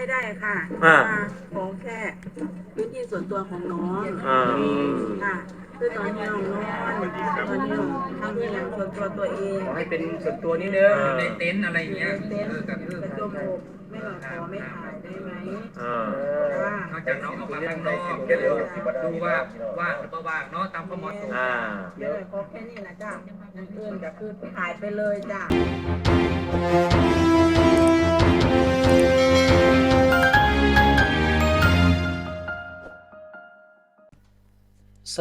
ให้ได้ค่ะอ่ามาขอแค่พื้นที่ส่วนตัวของน้องอ่าค่ะคือตอนนี้น้องนอนตอนนี้น้องทำเรื่องส่วนตัวตัวเองขอให้เป็นส่วนตัวนิดนึงอ่าในเต็นท์อะไรเงี้ยเต้นเออกับเออกระจมอกไม่หลอดคอไม่ถ่ายได้ไหมอ่าว่า นอกจากน้องออกมาข้างนอกเดี๋ยวดูว่าว่างหรือเปล่าว่างเนาะตามข้อเหมาะสมอ่าไม่หลอดคอแค่นี้นะจ้ะอย่างอื่นก็คือถ่ายไปเลยจ้ะ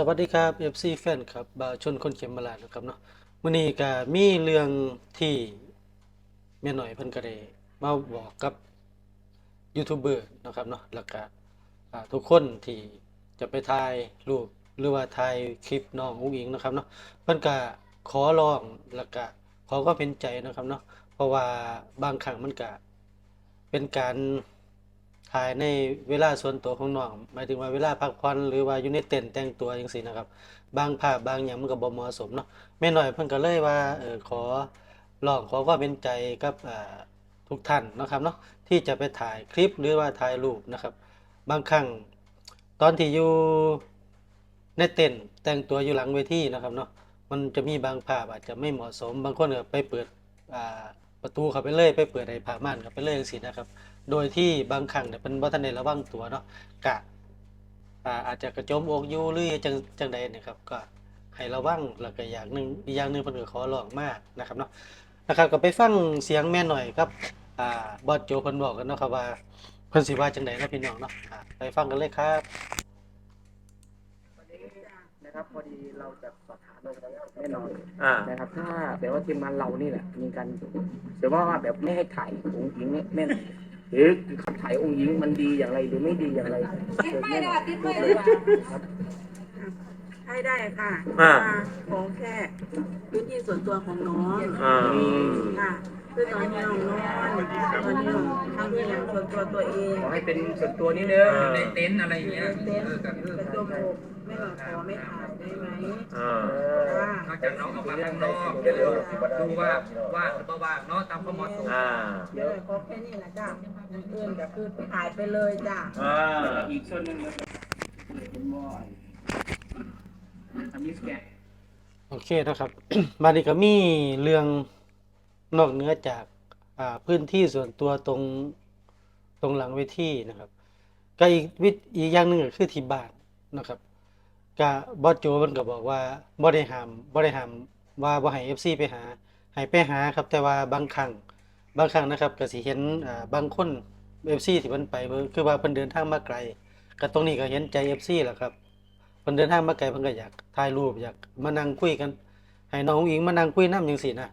สวัสดีครับ FC แฟนครับบาวชนคนเข็มมาลานะครับเนาะมื้อนี้ก็มีเรื่องที่แม่หน่อยเพิ่นก็ได้มาบอกกับยูทูบเบอร์นะครับเนาะแล้วก็ทุกคนที่จะไปถ่ายรูปหรือว่าถ่ายคลิปน้องอุ้งอิงนะครับเนาะเพิ่นก็ขอร้องแล้วก็ขอก็เป็นใจนะครับเนาะเพราะว่าบางครั้งมันก็เป็นการ ถ่ายในเวลาส่วนตัวของน้องหมายถึงว่าเวลาพักผ่อนหรือว่าอยู่ในเต็นท์แต่งตัวจังซี่นะครับ บางภาพบางอย่างมันก็บ่เหมาะสมเนาะแม่น้อยเพิ่นก็เลยว่าเออขอร้องขอความเป็นใจกับอ่าทุกท่านนะครับเนาะที่จะไปถ่ายคลิปหรือว่าถ่ายรูปนะครับ บางครั้งตอนที่อยู่ในเต็นท์แต่งตัวอยู่หลังเวทีนะครับเนาะมันจะมีบางภาพอาจจะไม่เหมาะสม บางคนก็ไปเปิดอ่าประตูเข้าไปเลย ไปเปิดไอ้ผ้าม่านเข้าไปเลยจังซี่นะครับ โดยที่บางครั้งเนี่ยเป็นบ่ทันได้ระวังตัวเนาะกะอ่าอาจจะกระโจมอกอยู่หรือจังจังใดเนะครับก็ให้ระวังแล้วก็อย่างหนึงอีกอย่างหนึงเพิ่นก็ขอร้องมากนะครับเนาะนะครับก็ไปฟังเสียงแม่หน่อยครับอ่าบอสโจเพิ่นบอกกันเนาะครับว่าเพิ่นสิว่าจังใดเนาะพี่น้องเนาะอ่าไปฟังกันเลยครับนะครับพอดีเราจะสอบถามแน่นอนอ่า นะครับ ถ้าแบบว่าทีมงานเรานี่แหละมีการหรือว่าแบบไม่ให้ถ่ายองค์หญิงเนี่ยแม่น หรือขับถ่ายองค์หญิงมันดีอย่างไรหรือไม่ดีอย่างไรเกิดแน่นอนครับให้ได้ค่ะอ่ามาขอแค่พื้นที่ส่วนตัวของน้องอ่า ค่ะ คือตอนนี้น้องนอนตอนนี้น้องทำเรื่องส่วนตัวตัวเองขอให้เป็นส่วนตัวนิดนึงอ่าในเต็นท์อะไรเงี้ยเต้นเออกับเออกระจมอกไม่หลอดคอไม่ถ่ายได้ไหมอ่าว่านอกจากน้องออกมาข้างนอกเดี๋ยวดูว่าว่างหรือเปล่าว่างเนาะตามข้อเหมาะสมอ่าไม่หลอดคอแค่นี้นะจ้ะอย่างอื่นก็คือถ่ายไปเลยจ้ะอ่าอีกส่วนหนึ่งนะครับเป็นบอยทำมิสแกนโอเคนะครับ มานี้ก็มีเรื่อง นอกเหนือจากาพื้นที่ส่วนตัวตรงตรงหลังเวทีนะครับก็อีกวิอีกอย่างหนึ่งก็คือที่บ้านนะครับก็บอสโจมันก็บอกว่าบ่ได้หามบ่ได้หามว่าบ่ให้ FC ไปหาให้ไปหาครับ แต่ว่าบางครั้งบางครั้งนะครับก็สิเห็นบางคน FC ที่เพิ่นไปคือว่าเพิ่นเดินทางมาไกลก็ตรงนี้ก็เห็นใจ FC แหละครับเพิ่นเดินทางมาไกลเพิ่นก็อยากถ่ายรูปอยากมานั่งคุยกันให้น้องอิงมานั่งคุยน้ำจังซี่นะ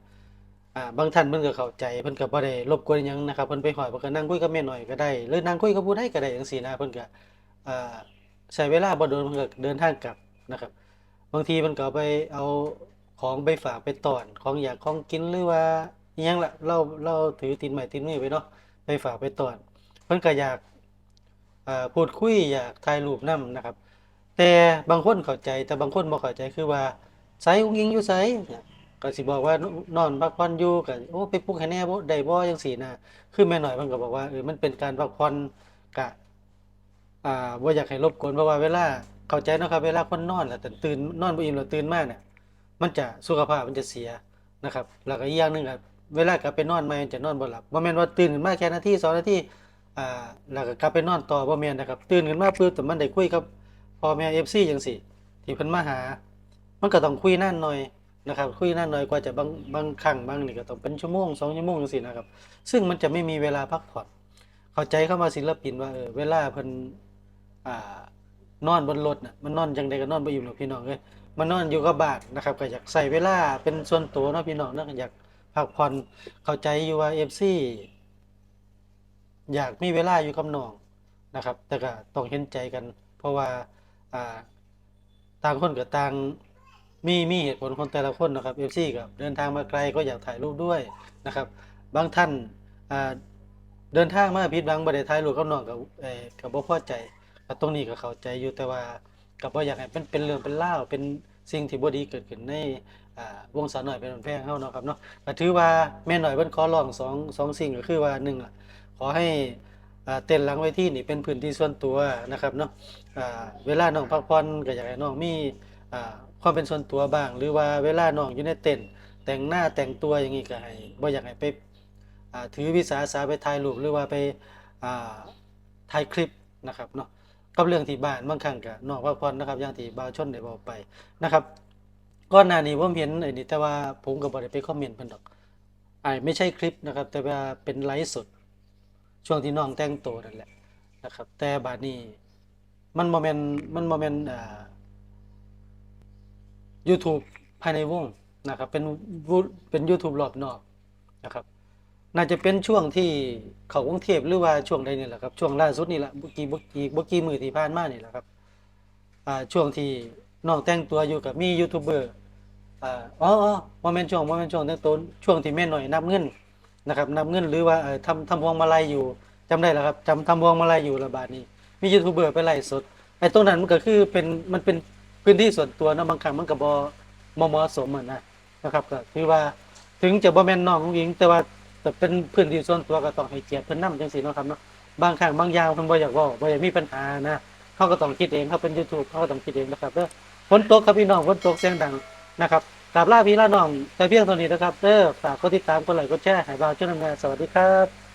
อ่าบางท่านเพิ่นก็เข้าใจเพิ่นก็บ่ได้รบกวนหยังนะครับเพิ่นไปหอยเพิ่นก็นั่งคุยกับแม่หน่อยก็ได้หรือนั่งคุยกับผู้ใดก็ได้จังซี่นะเพิ่นก็อ่าใช้เวลาบ่โดนเพิ่นก็เดินทางกลับนะครับ บางทีเพิ่นก็เอาไปเอาของไปฝากไปตอนของอยากของกินหรือว่าอิหยังล่ะเราเราถือตีนไม้ตีนมือไปเนาะไปฝากไปตอนเพิ่นก็อยากอ่าพูดคุยอยากถ่ายรูปนํนะครับ แต่บางคนเข้าใจแต่บางคนบ่เข้าใจคือว่าไสอุ้งอิงอยู่ไสเนี่ย ก็สิบอกว่านอนพักผ่อนอยู่ก็โอ้ไปปลุกให้แน่บ่ได้บ่จังซี่นะคือแม่น้อยเพิ่นก็บอกว่าเออมันเป็นการพักผ่อนกะอ่าบ่อยากให้รบกวนเพราะว่าเวลาเข้าใจเนาะครับเวลาคนนอนแล้วแต่ตื่นนอนบ่อิ่มแล้วตื่นมาเนี่ยมันจะสุขภาพมันจะเสียนะครับ แล้วก็อีกอย่างหนึงก็เวลากลับไปนอนมันจะนอนบ่หลับบ่แม่นว่าตื่นขึ้นมาแค่นาที2นาทีอ่าแล้วก็กลับไปนอนต่อบ่แม่นนะครับ ตื่นขึ้นมาปึ๊บแต่มันได้คุยกับพ่อแม่ FC จังซี่ที่เพิ่นมาหา มันก็ต้องคุยนานหน่อย นะครับคุยนานหน่อยกว่าจะบางบางครั้งบางนี่ก็ต้องเป็นชั่วโมง2ชั่วโมงจังซี่นะครับ ซึ่งมันจะไม่มีเวลาพักผ่อนเข้าใจเข้ามาศิลปินว่าเออเวลาเพิ่นอ่านอนบนรถน่ะมันนอนจังไดก็นอนบ่อิ่มหรอกพี่น้องเอ้ยมันนอนอยู่กับบ้านนะครับก็อยากใส่เวลาเป็นส่วนตัวเนาะพี่น้องเนาะอยากพักผ่อนเข้าใจอยู่ว่า FC อยากมีเวลาอยู่กับน้องนะครับ แต่ก็ต้องเห็นใจกัน เพราะว่าอ่าต่างคนก็ต่าง มีมีเหตุผลของแต่ละคนนะครับ FC ก็เดินทางมาไกลก็อยากถ่ายรูปด้วยนะครับ บางท่านเดินทางมาผิดหวังบ่ได้ถ่ายรูปกับน้องก็เอ่อก็บ่พอใจก็ตรงนี้ก็เข้าใจอยู่แต่ว่าก็บ่อยากให้เป็นเป็นเรื่องเป็นราเป็นสิ่งที่บ่ดีเกิดขึ้นในวงสาวน้อยเป็นแพงเฮาเนาะครับเนาะก็ถือว่าแม่หน้อยเพิ่นขอร้องสองสองสิ่งก็คือว่าหนึ่งอะขอให้เต้นหลังเวทีนี่เป็นพื้นที่ส่วนตัวนะครับเนาะเวลาน้องพักผ่อนก็อยากให้น้องมี ความเป็นส่วนตัวบ้าง หรือว่าเวลาน้องอยู่ในเต้นแต่งหน้าแต่งตัวอย่างนี้ก็ให้บ่อยากให้ไปถือวิสาสะไปถ่ายรูปหรือว่าไปาถ่ายคลิปนะครับเนาะกับเรื่องที่บ้านบางครั้งก็น้องพักผ่อนนะครับอย่างที่บ่าวชนได้บอกไปนะครับก่อนหน้านี้ผมเห็นไอ้นี่แต่ว่าผมก็บ่ได้ไปคอมเมนต์เพิ่นดอกไอ่ไม่ใช่คลิปนะครับ แต่ว่าเป็นไลฟ์สดช่วงที่น้องแต่งตัวนั่นแหละนะครับ แต่บาดนี้มันโมเมนต์มันโมเมนอ่า YouTube ภายในวงนะครับเป็นวูเป็น YouTube รอบนอกนะครับ น่าจะเป็นช่วงที่เขากรุงเทพหรือว่าช่วงใดนี่แหละครับช่วงล่าสุดนี่แหละบุกี้บุกี้บุกี้มือที่ผ่านมานี่แหละครับอ่าช่วงที่น้องแต่งตัวอยู่กับมียูทูบเบอร์อ๋อโมเมนต์ช่วงโมเมนต์ช่วงแต่งตัวช่วงที่แม่หน่อยนับเงินนะครับนำเงินหรือว่าเออทำทำพวงมาลัยอยู่จำได้แล้วครับจำทำพวงมาลัยอยู่ระบาดนี้ มียูทูบเบอร์ไปไล่สดไอ้ตรงนั้นมันก็คือเป็นมันเป็น พื้นที่ส่วนตัวเนาะบางครั้งมันก็บ่บ่เหมาะสมอะนะนะครับก็คือว่าถึงจะบ่แม่นน้องของหญิง แต่ว่าแต่เป็นพื้นที่ส่วนตัวก็ต้องให้เกียรติเพิ่นนำจังซี่เนาะครับเนาะบางครั้งบางอย่างเพิ่นบ่อยากเว้าบ่อยากมีปัญหานะเขาก็ต้องคิดเองเขาเป็น YouTube เขาก็ต้องคิดเองนะครับเด้อฝนตกครับพี่น้องฝนตกเสียงดังนะครับกราบลาพี่ลาน้องแต่เพียงเท่านี้นะครับเด้อฝากกดติดตามกดไลค์กดแชร์ให้บ่าวเจ้าหน้าสวัสดีครับ